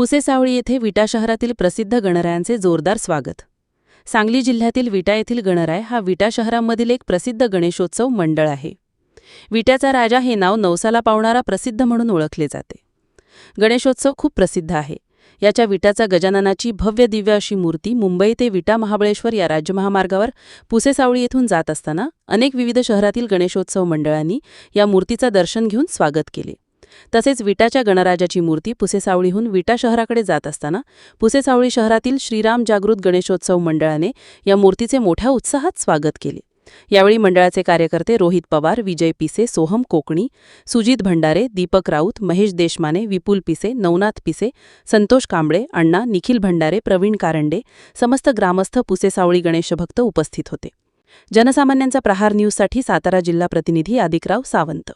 पुसेसावळी येथे विटा शहरातील प्रसिद्ध गणरायांचे जोरदार स्वागत. सांगली जिल्ह्यातील विटा येथील गणराय हा विटा शहरामधील एक प्रसिद्ध गणेशोत्सव मंडळ आहे. विट्याचा राजा हे नाव नवसाला पावणारा प्रसिद्ध म्हणून ओळखले जाते. गणेशोत्सव खूप प्रसिद्ध आहे. याच्या विटाचा गजाननाची भव्य दिव्य अशी मूर्ती मुंबई ते विटा महाबळेश्वर या राज्यमहामार्गावर पुसेसावळी येथून जात असताना अनेक विविध शहरातील गणेशोत्सव मंडळांनी या मूर्तीचा दर्शन घेऊन स्वागत केले. तसेच विटाच्या गणराजाची मूर्ती पुसेसावळीहून विटा शहराकडे जात असताना पुसेसावळी शहरातील श्रीराम जागृत गणेशोत्सव मंडळाने या मूर्तीचे मोठ्या उत्साहात स्वागत केले. यावेळी मंडळाचे कार्यकर्ते रोहित पवार विजय पिसे सोहम कोकणी सुजित भंडारे दीपक राऊत महेश देशमाने विपुल पिसे नवनाथ पिसे संतोष कांबळे अण्णा निखिल भंडारे प्रवीण कारंडे समस्त ग्रामस्थ पुसेसावळी गणेशभक्त उपस्थित होते. जनसामान्यांचा प्रहार न्यूजसाठी सातारा जिल्हा प्रतिनिधी आदिकराव सावंत.